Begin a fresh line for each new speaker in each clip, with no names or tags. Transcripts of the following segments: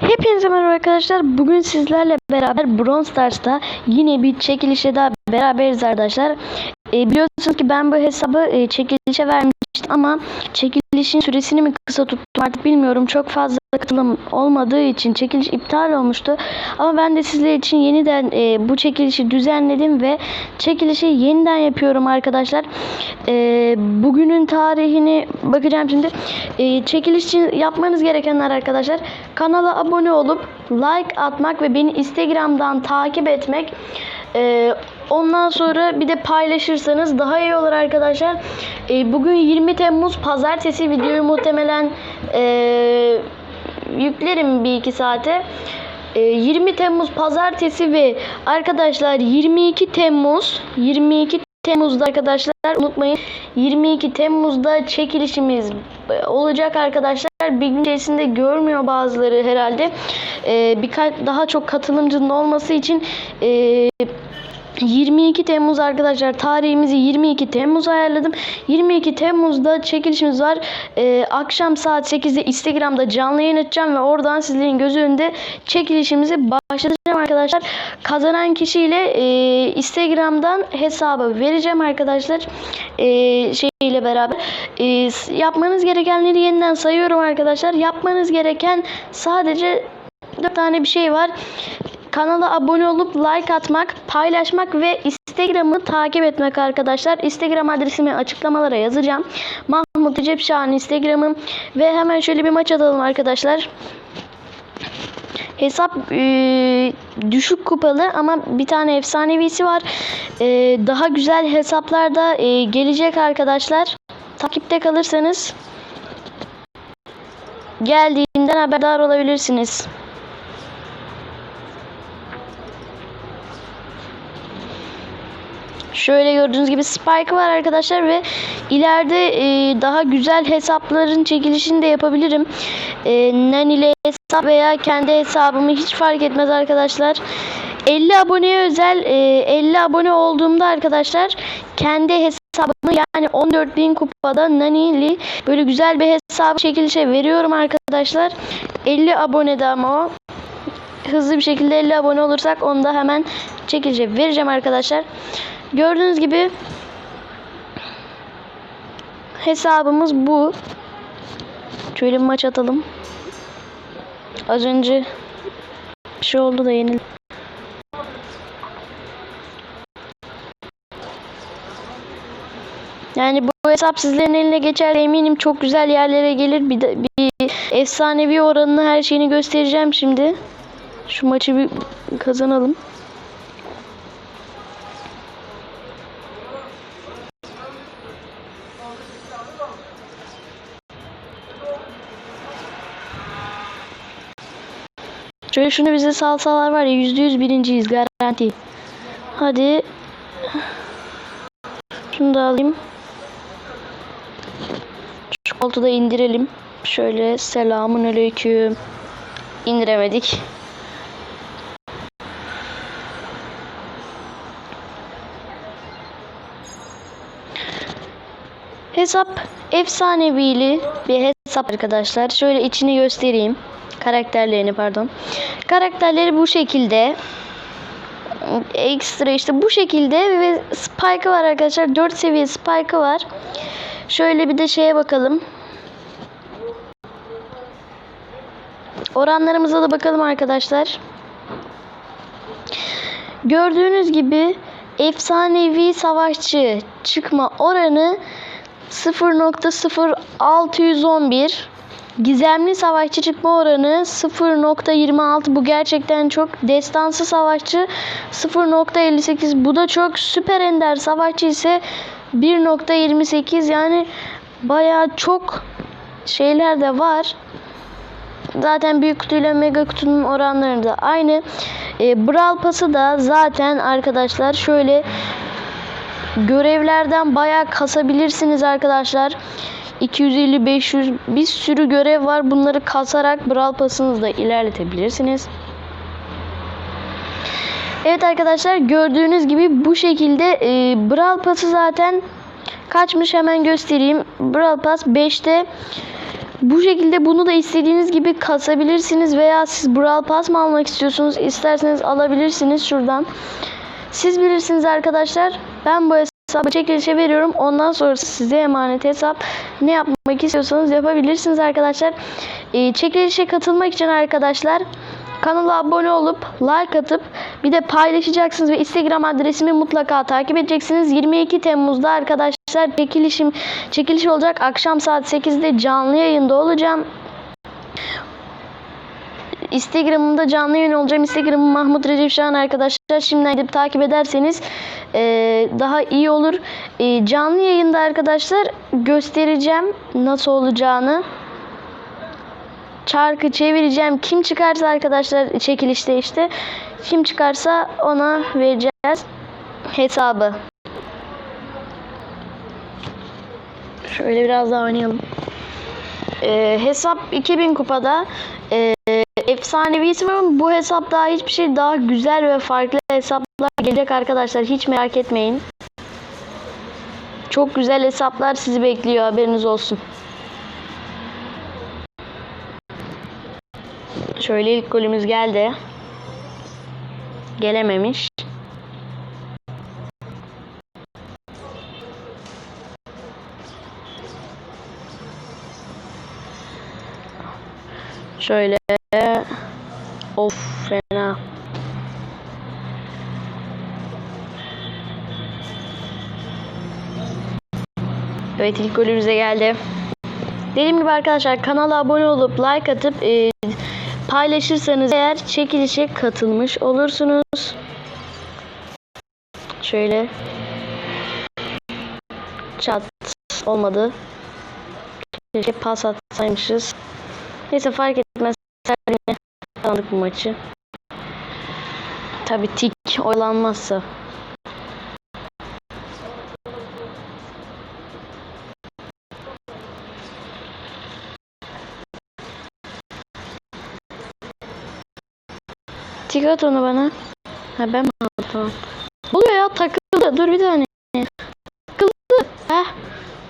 Hepinize merhaba arkadaşlar. Bugün sizlerle beraber Bronze Stars'ta yine bir çekilişe daha beraberiz arkadaşlar. E, biliyorsunuz ki ben bu hesabı e, çekilişe vermiştim ama çekilişin süresini mi kısa tuttum artık bilmiyorum. Çok fazla katılım olmadığı için çekiliş iptal olmuştu. Ama ben de sizler için yeniden e, bu çekilişi düzenledim ve çekilişi yeniden yapıyorum arkadaşlar. E, bugünün tarihini bakacağım şimdi. E, çekiliş için yapmanız gerekenler arkadaşlar kanala abone olup like atmak ve beni Instagram'dan takip etmek. E, ondan sonra bir de paylaşırsanız daha iyi olur arkadaşlar. E, bugün 20 Temmuz pazartesi videoyu muhtemelen e, yüklerim bir iki saate. E, 20 Temmuz pazartesi ve arkadaşlar 22 Temmuz 22 Temmuz'da arkadaşlar unutmayın 22 Temmuz'da çekilişimiz e, olacak arkadaşlar. Bir gün içerisinde görmüyor bazıları herhalde. E, birkaç daha çok katılımcının olması için e, 22 Temmuz arkadaşlar tarihimizi 22 Temmuz ayarladım. 22 Temmuz'da çekilişimiz var. Ee, akşam saat 8'de Instagram'da canlı yayın açacağım ve oradan sizlerin gözü önünde çekilişimizi başlatacağım arkadaşlar. Kazanan kişiyle e, Instagram'dan hesabı vereceğim arkadaşlar. E, şeyle beraber. E, yapmanız gerekenleri yeniden sayıyorum arkadaşlar. Yapmanız gereken sadece 4 tane bir şey var. Kanala abone olup like atmak, paylaşmak ve Instagram'ı takip etmek arkadaşlar. Instagram adresimi açıklamalara yazacağım. Mahmut Recep Şahan Instagram'ım ve hemen şöyle bir maç atalım arkadaşlar. Hesap e, düşük kupalı ama bir tane efsanevisi var. E, daha güzel hesaplar da e, gelecek arkadaşlar. Takipte kalırsanız geldiğinden haberdar olabilirsiniz. Şöyle gördüğünüz gibi Spike var arkadaşlar ve ileride e, daha güzel hesapların çekilişini de yapabilirim. E, Nani ile hesap veya kendi hesabımı hiç fark etmez arkadaşlar. 50 aboneye özel e, 50 abone olduğumda arkadaşlar kendi hesabımı yani 14.000 kupada Nani'li böyle güzel bir hesabı çekilişe veriyorum arkadaşlar. 50 abonede ama o hızlı bir şekilde 50 abone olursak onu da hemen çekilişe vereceğim arkadaşlar. Gördüğünüz gibi hesabımız bu. Şöyle bir maç atalım. Az önce bir şey oldu da yenildim. Yani bu hesap sizlerin eline geçer eminim çok güzel yerlere gelir. Bir, de, bir efsanevi oranını her şeyini göstereceğim şimdi. Şu maçı bir kazanalım. Şöyle şunu bize salsalar var ya yüzde yüz birinciyiz garanti. Hadi. Şunu da alayım. Koltuğu da indirelim. Şöyle selamun aleyküm. İndiremedik. Hesap efsanevili bir hesap arkadaşlar. Şöyle içini göstereyim. Karakterlerini pardon. Karakterleri bu şekilde. Ekstra işte bu şekilde ve Spike'ı var arkadaşlar. 4 seviye Spike'ı var. Şöyle bir de şeye bakalım. Oranlarımıza da bakalım arkadaşlar. Gördüğünüz gibi efsanevi savaşçı çıkma oranı 0.0611 Gizemli savaşçı çıkma oranı 0.26 bu gerçekten çok destansı savaşçı 0.58 bu da çok süper ender savaşçı ise 1.28 yani baya çok şeyler de var. Zaten büyük kutuyla mega kutunun oranları da aynı. E, Brawl Pass'ı da zaten arkadaşlar şöyle görevlerden baya kasabilirsiniz arkadaşlar. 250 500 bir sürü görev var. Bunları kasarak Brawl Pass'ınızı da ilerletebilirsiniz. Evet arkadaşlar gördüğünüz gibi bu şekilde e, Brawl Pass'ı zaten kaçmış hemen göstereyim. Brawl Pass 5'te Bu şekilde bunu da istediğiniz gibi kasabilirsiniz veya siz Brawl Pass mı almak istiyorsunuz? İsterseniz alabilirsiniz şuradan. Siz bilirsiniz arkadaşlar. Ben bu çekilişe veriyorum. Ondan sonra size emanet hesap. Ne yapmak istiyorsanız yapabilirsiniz arkadaşlar. Ee, çekilişe katılmak için arkadaşlar kanala abone olup like atıp bir de paylaşacaksınız ve Instagram adresimi mutlaka takip edeceksiniz. 22 Temmuz'da arkadaşlar çekilişim çekiliş olacak. Akşam saat 8'de canlı yayında olacağım. Instagram'ımda canlı yayın olacağım. Instagram'ım Mahmut Recep Şahan arkadaşlar. Şimdiden gidip takip ederseniz eee, daha iyi olur. Eee, canlı yayında arkadaşlar göstereceğim nasıl olacağını. Çarkı çevireceğim. Kim çıkarsa arkadaşlar çekilişte işte. Kim çıkarsa ona vereceğiz hesabı. Şöyle biraz daha oynayalım. Ee, hesap 2000 kupada. Efsanevisi var ama bu hesap daha hiçbir şey daha güzel ve farklı hesaplar gelecek arkadaşlar. Hiç merak etmeyin. Çok güzel hesaplar sizi bekliyor haberiniz olsun. Şöyle ilk golümüz geldi. Gelememiş. Şöyle of fena. Evet ilk golümüze geldi. Dediğim gibi arkadaşlar kanala abone olup like atıp e, paylaşırsanız eğer çekilişe katılmış olursunuz. Şöyle çat olmadı. Keşke pas atsaymışız. Neyse fark etmez. Kazandık bu maçı. Tabi tik oyalanmazsa. Tik at onu bana. Ha ben mi aldım tamam. Oluyor ya takıldı. Dur bir tane. Takıldı. Heh.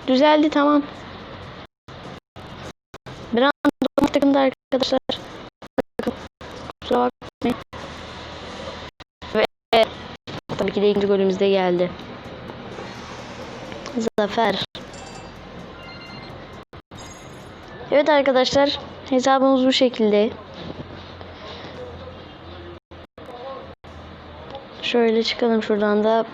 Düzeldi tamam. Bir an takımda arkadaşlar. Kusura bakmayın. Ve tabii ki de ikinci golümüz de geldi. Zafer. Evet arkadaşlar hesabımız bu şekilde. Şöyle çıkalım şuradan da.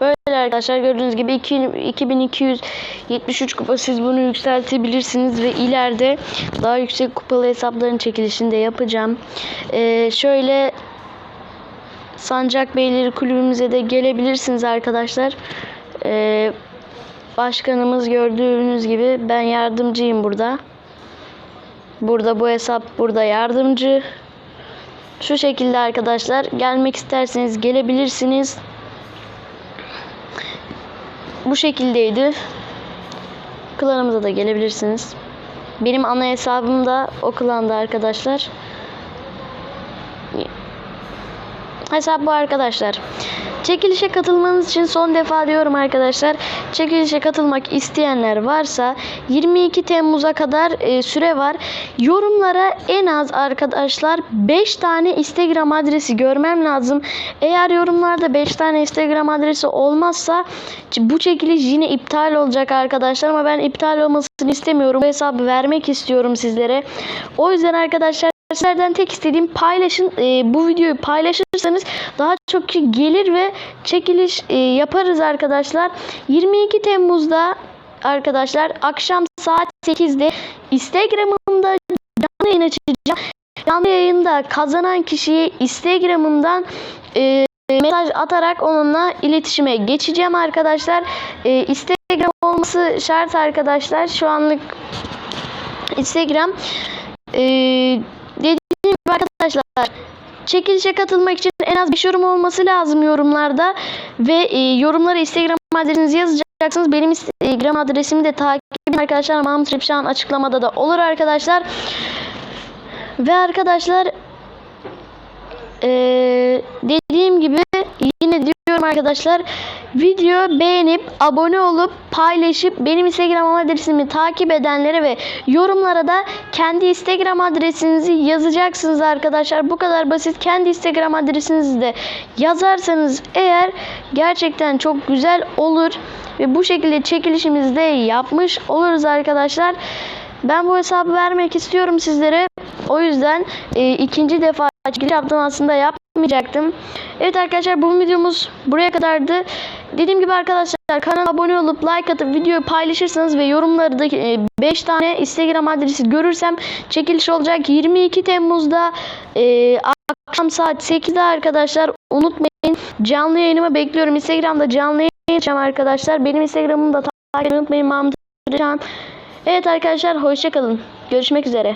Böyle arkadaşlar gördüğünüz gibi 2273 kupa siz bunu yükseltebilirsiniz ve ileride daha yüksek kupalı hesapların çekilişini de yapacağım. Ee, şöyle Sancak Beyleri kulübümüze de gelebilirsiniz arkadaşlar. Ee, başkanımız gördüğünüz gibi ben yardımcıyım burada. Burada bu hesap burada yardımcı. Şu şekilde arkadaşlar gelmek isterseniz gelebilirsiniz. Bu şekildeydi. Klanımıza da gelebilirsiniz. Benim ana hesabım da o klanda arkadaşlar. Hesap bu arkadaşlar. Çekilişe katılmanız için son defa diyorum arkadaşlar. Çekilişe katılmak isteyenler varsa 22 Temmuz'a kadar e, süre var. Yorumlara en az arkadaşlar 5 tane Instagram adresi görmem lazım. Eğer yorumlarda 5 tane Instagram adresi olmazsa bu çekiliş yine iptal olacak arkadaşlar ama ben iptal olmasını istemiyorum. Bu hesabı vermek istiyorum sizlere. O yüzden arkadaşlar Sizlerden tek istediğim paylaşın. E, bu videoyu paylaşırsanız daha çok kişi gelir ve çekiliş e, yaparız arkadaşlar. 22 Temmuz'da arkadaşlar akşam saat 8'de Instagram'ımda canlı yayın açacağım. Canlı yayında kazanan kişiye Instagram'ımdan e, mesaj atarak onunla iletişime geçeceğim arkadaşlar. E, Instagram olması şart arkadaşlar. Şu anlık Instagram arkadaşlar çekilişe katılmak için en az 5 yorum olması lazım yorumlarda ve e, yorumlara Instagram adresinizi yazacaksınız. Benim Instagram adresimi de takip edin arkadaşlar. Mahmut Ripşan açıklamada da olur arkadaşlar. Ve arkadaşlar e, dediğim gibi yine diyorum arkadaşlar Video beğenip abone olup paylaşıp benim Instagram adresimi takip edenlere ve yorumlara da kendi Instagram adresinizi yazacaksınız arkadaşlar. Bu kadar basit. Kendi Instagram adresinizi de yazarsanız eğer gerçekten çok güzel olur ve bu şekilde çekilişimizi de yapmış oluruz arkadaşlar. Ben bu hesabı vermek istiyorum sizlere. O yüzden e, ikinci defa çekiliş yaptım aslında yapmayacaktım. Evet arkadaşlar bu videomuz buraya kadardı. Dediğim gibi arkadaşlar kanala abone olup like atıp videoyu paylaşırsanız ve yorumlarda 5 tane Instagram adresi görürsem çekiliş olacak. 22 Temmuz'da e, akşam saat 8'de arkadaşlar unutmayın canlı yayınımı bekliyorum. Instagram'da canlı yayın arkadaşlar. Benim Instagram'ımı da takip unutmayın. Mahmut. Evet arkadaşlar hoşçakalın. Görüşmek üzere.